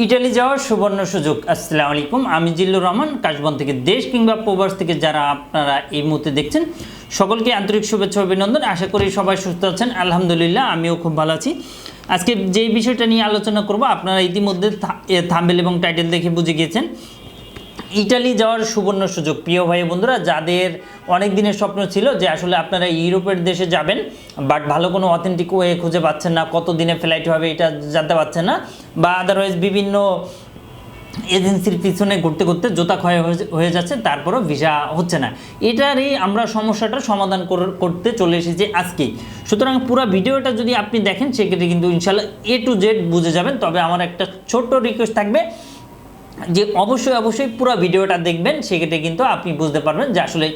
Italy যাওয়ার সুবর্ণ সুযোগ। আসসালামু আলাইকুম, আমি জিল্লুর রহমান, কাশবন থেকে দেশ কিংবা প্রবাস থেকে যারা আপনারা এই মুহূর্তে দেখছেন, সকলকে আন্তরিক শুভেচ্ছা অভিনন্দন। আশা করি সবাই সুস্থ আছেন। আলহামদুলিল্লাহ, আমিও খুব ভালো আছি। আজকে যেই বিষয়টা নিয়ে আলোচনা করব, আপনারা ইতিমধ্যে থাম্বেল এবং টাইটেল দেখে বুঝে গিয়েছেন। ইটালি যাওয়ার সুবর্ণ সুযোগ। প্রিয় ভাই বন্ধুরা, যাদের অনেক দিনের স্বপ্ন ছিল যে আসলে আপনারা ইউরোপের দেশে যাবেন, বাট ভালো কোনো অথেন্টিক ওয়ে খুঁজে পাচ্ছেন না কত দিনে ফ্লাইট হবে এটা জানতে পারছেন না, বা আদারওয়াইজ বিভিন্ন এজেন্সির পিছনে ঘুরতে ঘুরতে জোতা ক্ষয় হয়ে- যাচ্ছে, তারপরও ভিসা হচ্ছে না। এটারই আমরা সমস্যাটার সমাধান কর- করতে চলে এসেছি আজকেই সুতরাং পুরো ভিডিওটা যদি আপনি দেখেন, সেক্ষেত্রে কিন্তু ইনশাল্লাহ এ টু জেড বুঝে যাবেন, তবে আমার একটা ছোট্ট রিকোয়েস্ট থাকবে যে অবশ্যই অবশ্যই পুরো ভিডিওটা দেখবেন, সেক্ষেত্রে কিন্তু আপনি বুঝতে পারবেন যে আসলে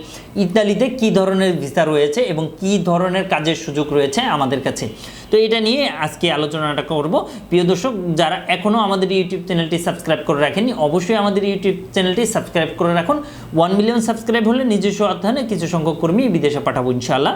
ইতালিতে কি ধরনের ভিসা রয়েছে এবং কি ধরনের কাজের সুযোগ রয়েছে আমাদের কাছে। তো এটা নিয়ে আজকে আলোচনাটা করব। প্রিয় দর্শক, যারা এখনও আমাদের ইউটিউব চ্যানেলটি সাবস্ক্রাইব করে রাখেননি, অবশ্যই আমাদের ইউটিউব চ্যানেলটি সাবস্ক্রাইব করে রাখুন। ওয়ান মিলিয়ন সাবস্ক্রাইব হলে নিজস্ব অধ্যয়নে কিছু সংখ্যক কর্মী বিদেশে পাঠাবো, ইনশাআল্লাহ।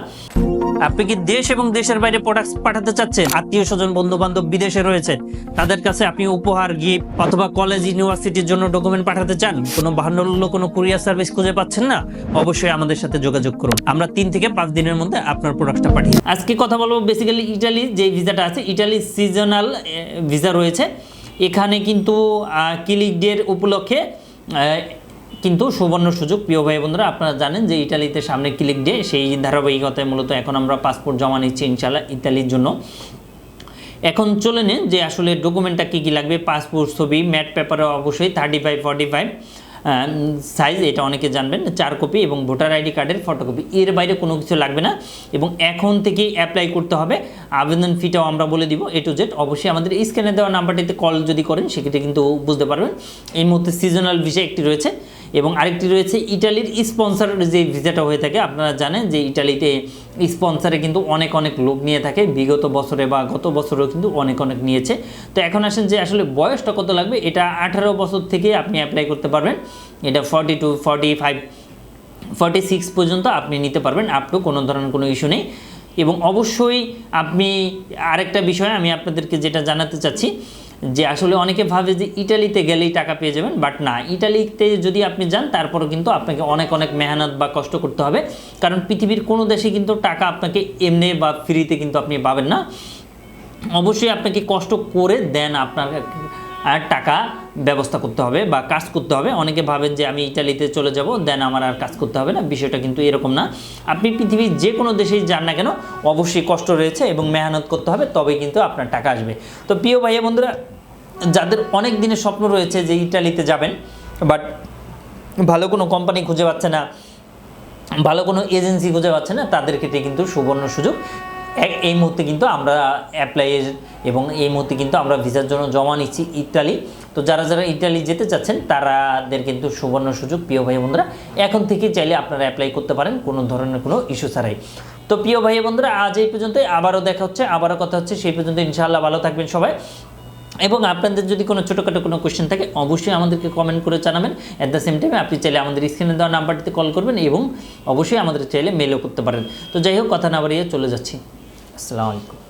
আপনি কি দেশ এবং দেশের বাইরে প্রোডাক্ট পাঠাতে চাচ্ছেন? আত্মীয় স্বজন বন্ধু বান্ধব বিদেশে রয়েছে তাদের কাছে আপনি উপহার গিফট অথবা কলেজ ইউনিভার্সিটির জন্য ডকুমেন্ট পাঠাতে চান? কোনো বাহান্ন কোনো কুরিয়ার সার্ভিস খুঁজে পাচ্ছেন না? অবশ্যই আমাদের সাথে যোগাযোগ করুন। আমরা তিন থেকে পাঁচ দিনের মধ্যে আপনার প্রোডাক্টটা পাঠিয়ে আজকে কথা বলব বেসিক্যালি ইটালি যে ভিসাটা আছে ইটালি সিজনাল ভিসা রয়েছে। এখানে কিন্তু ক্লিক ডের উপলক্ষে কিন্তু সুবর্ণ সুযোগ, প্রিয় ভাই বন্ধুরা আপনারা জানেন যে ইটালিতে সামনে ক্লিক ডে সেই ধারাবাহিকতায় মূলত এখন আমরা পাসপোর্ট জমা নিচ্ছি ইনশাল্লাহ ইতালির জন্য। এখন চলে নেন যে আসলে ডকুমেন্টটা কী কী লাগবে, পাসপোর্ট ছবি, ম্যাট পেপারে অবশ্যই thirty five forty five size এটা অনেকে জানবেন, চার কপি এবং ভোটার আইডি কার্ডের ফটোকপি এর বাইরে কোনো কিছু লাগবে না এবং এখন থেকেই অ্যাপ্লাই করতে হবে। আবেদন ফিটাও আমরা বলে দিব এ টু জেড অবশ্যই আমাদের স্ক্যানে দেওয়া নাম্বারটিতে কল যদি করেন, সেক্ষেত্রে কিন্তু বুঝতে পারবেন। এই মুহূর্তে সিজনাল ভিসা একটি রয়েছে এবং আরেকটি রয়েছে ইটালির স্পন্সর যে ভিসাটা হয়ে থাকে, আপনারা জানেন যে ইটালিতে স্পন্সরে কিন্তু অনেক অনেক লোক নিয়ে থাকে। বিগত বছরে বা গত বছরেও কিন্তু অনেক অনেক নিয়েছে। তো এখন আসেন যে আসলে বয়সটা কত লাগবে, এটা আঠারো বছর থেকে আপনি অ্যাপ্লাই করতে পারবেন। এটা forty two forty five forty six পর্যন্ত আপনি নিতে পারবেন। আপ টু কোনো ধরনের কোনো ইস্যু নেই। এবং অবশ্যই আপনি আরেকটা বিষয় আমি আপনাদেরকে যেটা জানাতে চাচ্ছি, যে আসলে অনেকে ভাবে যে ইটালিতে গেলেই টাকা পেয়ে যাবেন, বাট না, ইটালিতে যদি আপনি যান, তারপরও কিন্তু আপনাকে অনেক অনেক মেহনত বা কষ্ট করতে হবে। কারণ পৃথিবীর কোনো দেশে কিন্তু টাকা আপনাকে এমনি বা ফ্রিতে কিন্তু আপনি পাবেন না। অবশ্যই আপনাকে কষ্ট করে দেন আপনার আর টাকা ব্যবস্থা করতে হবে বা কাজ করতে হবে। অনেকে ভাবেন যে আমি ইটালিতে চলে যাব, দেন আমার আর কাজ করতে হবে না। বিষয়টা কিন্তু এরকম না। আপনি পৃথিবীর যে কোনো দেশেই যান না কেন, অবশ্যই কষ্ট রয়েছে এবং মেহনত করতে হবে, তবেই কিন্তু আপনার টাকা আসবে। তো প্রিয় ভাইয়া বন্ধুরা, যাদের অনেক দিনের স্বপ্ন রয়েছে যে ইটালিতে যাবেন, বাট ভালো কোনো কোম্পানি খুঁজে পাচ্ছে না, ভালো কোনো এজেন্সি খুঁজে পাচ্ছে না, তাদের ক্ষেত্রে কিন্তু সুবর্ণ সুযোগ। এই মুহূর্তে কিন্তু আমরা অ্যাপ্লাইয়ের এবং এই মুহূর্তে কিন্তু আমরা ভিসার জন্য জমা নিচ্ছি ইতালি। তো যারা যারা ইতালি যেতে চাচ্ছেন, তারাদের কিন্তু সুবর্ণ সুযোগ। প্রিয় ভাই বন্ধুরা এখন থেকে চাইলে আপনারা অ্যাপ্লাই করতে পারেন, কোনো ধরনের কোনো ইস্যু ছাড়াই। তো প্রিয় ভাই বন্ধুরা আজ এই পর্যন্তই। আবারও দেখা হচ্ছে, আবারও কথা হচ্ছে। সেই পর্যন্ত ইনশাআল্লাহ ভালো থাকবেন সবাই। এবং আপনাদের যদি কোনো ছোটোখাটো কোনো কোয়েশ্চেন থাকে, অবশ্যই আমাদেরকে কমেন্ট করে জানাবেন। অ্যাট দ্য সেম টাইম আপনি চাইলে আমাদের স্ক্রিনে দেওয়া নাম্বারটিতে কল করবেন এবং অবশ্যই আমাদের চাইলে মেলও করতে পারেন। তো যাই হোক, কথা না বাড়িয়ে চলে যাচ্ছি। আসসালামু আলাইকুম।